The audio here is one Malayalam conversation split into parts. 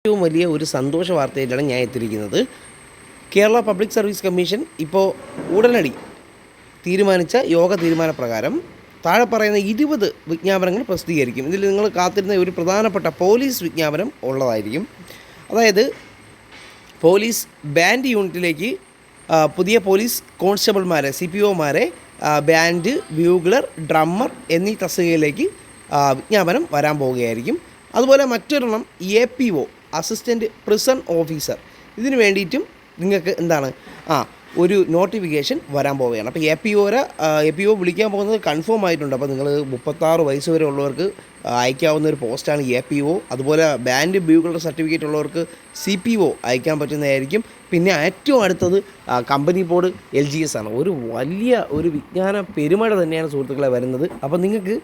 ഏറ്റവും വലിയ ഒരു സന്തോഷ വാർത്തയിലാണ് ഞാൻ എത്തിയിരിക്കുന്നത്. കേരള പബ്ലിക് സർവീസ് കമ്മീഷൻ ഇപ്പോൾ ഉടനടി തീരുമാനിച്ച യോഗ തീരുമാനപ്രകാരം താഴെ പറയുന്ന ഇരുപത് വിജ്ഞാപനങ്ങൾ പ്രസിദ്ധീകരിക്കും. ഇതിൽ നിങ്ങൾ കാത്തിരുന്ന ഒരു പ്രധാനപ്പെട്ട പോലീസ് വിജ്ഞാപനം ഉള്ളതായിരിക്കും. അതായത് പോലീസ് ബാൻഡ് യൂണിറ്റിലേക്ക് പുതിയ പോലീസ് കോൺസ്റ്റബിൾമാരെ സി പി ഒമാരെ ബാൻഡ് ബ്യൂഗ്ലർ ഡ്രമ്മർ എന്നീ തസ്തികയിലേക്ക് വിജ്ഞാപനം വരാൻ പോവുകയായിരിക്കും. അതുപോലെ മറ്റൊരെണ്ണം A P O assistant prison officer. ഇതിന് വേണ്ടിയിട്ടും നിങ്ങൾക്ക് എന്താണ്? ആ ഒരു നോട്ടിഫിക്കേഷൻ വരാൻ പോവുകയാണ്. അപ്പോൾ എ പി ഒരെ എ പി ഒ വിളിക്കാൻ പോകുന്നത് കൺഫേം ആയിട്ടുണ്ട്. അപ്പോൾ നിങ്ങൾ മുപ്പത്താറ് വയസ്സ് വരെ ഉള്ളവർക്ക് അയക്കാവുന്ന ഒരു പോസ്റ്റാണ് എ പി ഒ. അതുപോലെ ബാൻഡ് ബ്യൂകളുടെ സർട്ടിഫിക്കറ്റ് ഉള്ളവർക്ക് സി പി ഒ അയക്കാൻ പറ്റുന്നതായിരിക്കും. പിന്നെ ഏറ്റവും അടുത്തത് company board L G S ആണ്. ഒരു വലിയ ഒരു വിജ്ഞാന പെരുമഴ തന്നെയാണ് സുഹൃത്തുക്കളെ വരുന്നത്. അപ്പോൾ നിങ്ങൾക്ക്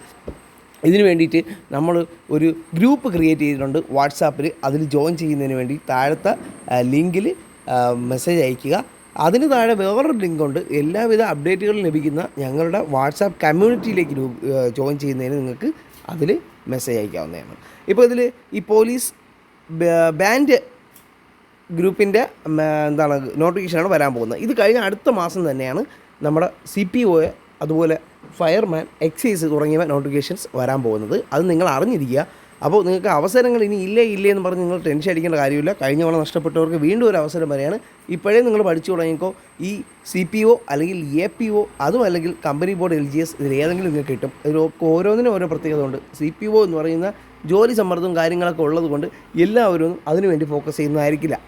ഇതിന് വേണ്ടിയിട്ട് നമ്മൾ ഒരു ഗ്രൂപ്പ് ക്രിയേറ്റ് ചെയ്തിട്ടുണ്ട് വാട്സാപ്പിൽ അതിൽ ജോയിൻ ചെയ്യുന്നതിന് വേണ്ടി താഴത്തെ ലിങ്കിൽ മെസ്സേജ് അയയ്ക്കുക. അതിന് താഴെ വേറൊരു ലിങ്ക് ഉണ്ട്. എല്ലാവിധ അപ്ഡേറ്റുകളും ലഭിക്കുന്ന ഞങ്ങളുടെ വാട്സാപ്പ് കമ്മ്യൂണിറ്റിയിലേക്ക് ജോയിൻ ചെയ്യുന്നതിന് നിങ്ങൾക്ക് അതിൽ മെസ്സേജ് അയക്കാവുന്നതാണ് ഇപ്പോൾ ഇതിൽ ഈ പോലീസ് ബാൻഡ് ഗ്രൂപ്പിന്റെ എന്താണ് നോട്ടിഫിക്കേഷനാണ് വരാൻ പോകുന്നത്. ഇത് കഴിഞ്ഞ അടുത്ത മാസം തന്നെയാണ് നമ്മുടെ സി പി ഒയെ അതുപോലെ ഫയർമാൻ എക്സൈസ് തുടങ്ങിയവ നോട്ടിഫിക്കേഷൻസ് വരാൻ പോകുന്നത്. അത് നിങ്ങൾ അറിഞ്ഞിരിക്കുക. അപ്പോൾ നിങ്ങൾക്ക് അവസരങ്ങൾ ഇനി ഇല്ലേ ഇല്ലേ എന്ന് പറഞ്ഞ് നിങ്ങൾ ടെൻഷൻ അടിക്കേണ്ട കാര്യമില്ല. കഴിഞ്ഞ തവണ നഷ്ടപ്പെട്ടവർക്ക് വീണ്ടും ഒരു അവസരം വരെയാണ്. ഇപ്പോഴേ നിങ്ങൾ പഠിച്ചു തുടങ്ങിക്കോ. ഈ സി പി ഒ അല്ലെങ്കിൽ എ പി ഒ അതും അല്ലെങ്കിൽ company board L G S ഇതിൽ ഏതെങ്കിലും നിങ്ങൾക്ക് കിട്ടും. ഇതിൽ ഓരോന്നിനും ഓരോ പ്രത്യേകത ഉണ്ട്. സി പി ഒ എന്ന് പറയുന്ന ജോലി സമ്മർദ്ദവും കാര്യങ്ങളൊക്കെ ഉള്ളതുകൊണ്ട് എല്ലാവരും അതിനുവേണ്ടി ഫോക്കസ് ചെയ്യുന്നതായിരിക്കില്ല.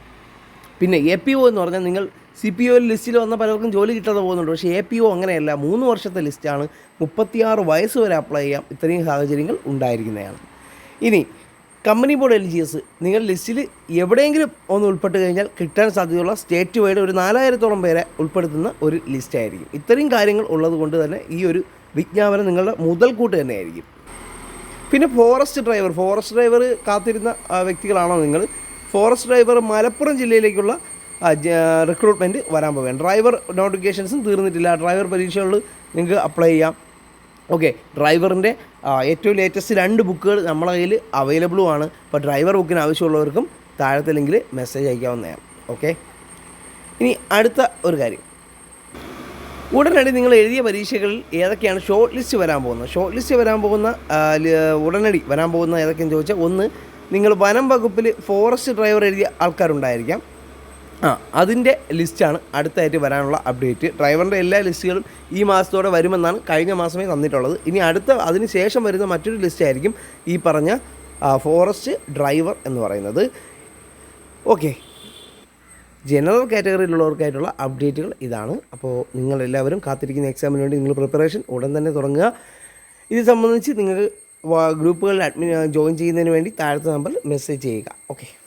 പിന്നെ എ പി ഒ എന്ന് പറഞ്ഞാൽ നിങ്ങൾ സി പി ഒ ലിസ്റ്റിൽ വന്ന പലർക്കും ജോലി കിട്ടാതെ പോകുന്നുണ്ട്. പക്ഷേ എ പി ഒ അങ്ങനെയല്ല. മൂന്ന് വർഷത്തെ ലിസ്റ്റാണ് മുപ്പത്തിയാറ് വയസ്സ് വരെ അപ്ലൈ ചെയ്യാം ഇത്രയും സാഹചര്യങ്ങൾ ഉണ്ടായിരിക്കുന്നതാണ്. ഇനി company board L G S നിങ്ങൾ ലിസ്റ്റിൽ എവിടെയെങ്കിലും ഒന്ന് ഉൾപ്പെട്ട് കഴിഞ്ഞാൽ കിട്ടാൻ സാധ്യതയുള്ള സ്റ്റേറ്റ് വൈഡ് ഒരു നാലായിരത്തോളം പേരെ ഉൾപ്പെടുത്തുന്ന ഒരു ലിസ്റ്റായിരിക്കും. ഇത്രയും കാര്യങ്ങൾ ഉള്ളതുകൊണ്ട് തന്നെ ഈ ഒരു വിജ്ഞാപനം നിങ്ങളുടെ മുതൽക്കൂട്ട് തന്നെയായിരിക്കും. പിന്നെ ഫോറസ്റ്റ് ഡ്രൈവർ ഫോറസ്റ്റ് ഡ്രൈവർ കാത്തിരുന്ന വ്യക്തികളാണോ നിങ്ങൾ? ഫോറസ്റ്റ് ഡ്രൈവർ മലപ്പുറം ജില്ലയിലേക്കുള്ള റിക്രൂട്ട്മെന്റ് വരാൻ പോവുകയാണ്. ഡ്രൈവർ നോട്ടിഫിക്കേഷൻസും തീർന്നിട്ടില്ല. ഡ്രൈവർ പരീക്ഷകളിൽ നിങ്ങൾക്ക് അപ്ലൈ ചെയ്യാം. ഓക്കെ ഡ്രൈവറിന്റെ ഏറ്റവും ലേറ്റസ്റ്റ് രണ്ട് ബുക്കുകൾ നമ്മളെ കയ്യിൽ അവൈലബിളും ആണ്. അപ്പോൾ ഡ്രൈവർ ബുക്കിന് ആവശ്യമുള്ളവർക്കും താഴത്തെ ലിങ്കിൽ മെസ്സേജ് അയക്കാവുന്നതാണ്. ഓക്കെ ഇനി അടുത്ത ഒരു കാര്യം. ഉടനടി നിങ്ങൾ എഴുതിയ പരീക്ഷകളിൽ ഏതൊക്കെയാണ് ഷോർട്ട് ലിസ്റ്റ് വരാൻ പോകുന്നത്? ഷോർട്ട് ലിസ്റ്റ് വരാൻ പോകുന്ന ഉടനടി വരാൻ പോകുന്ന ഏതൊക്കെയെന്ന് ചോദിച്ചാൽ ഒന്ന് നിങ്ങൾ വനം വകുപ്പിൽ ഫോറസ്റ്റ് ഡ്രൈവർ എഴുതിയ ആൾക്കാരുണ്ടായിരിക്കാം. ആ അതിന്റെ ലിസ്റ്റാണ് അടുത്തായിട്ട് വരാനുള്ള അപ്ഡേറ്റ്. ഡ്രൈവറിന്റെ എല്ലാ ലിസ്റ്റുകളും ഈ മാസത്തോടെ വരുമെന്നാണ് കഴിഞ്ഞ മാസമേ തന്നിട്ടുള്ളത്. ഇനി അടുത്ത അതിന് ശേഷം വരുന്ന മറ്റൊരു ലിസ്റ്റ് ആയിരിക്കും ഈ പറഞ്ഞ ഫോറസ്റ്റ് ഡ്രൈവർ എന്ന് പറയുന്നത്. ഓക്കെ. ജനറൽ കാറ്റഗറിയിലുള്ളവർക്കായിട്ടുള്ള അപ്ഡേറ്റുകൾ ഇതാണ്. അപ്പോൾ നിങ്ങളെല്ലാവരും കാത്തിരിക്കുന്ന എക്സാമിന് വേണ്ടി നിങ്ങൾ പ്രിപ്പറേഷൻ ഉടൻ തന്നെ തുടങ്ങുക. ഇത് സംബന്ധിച്ച് നിങ്ങൾക്ക് ഗ്രൂപ്പുകളിൽ അഡ്മിൻ ജോയിൻ ചെയ്യുന്നതിന് വേണ്ടി താഴത്തെ നമ്പറിൽ മെസ്സേജ് ചെയ്യുക. ഓക്കെ.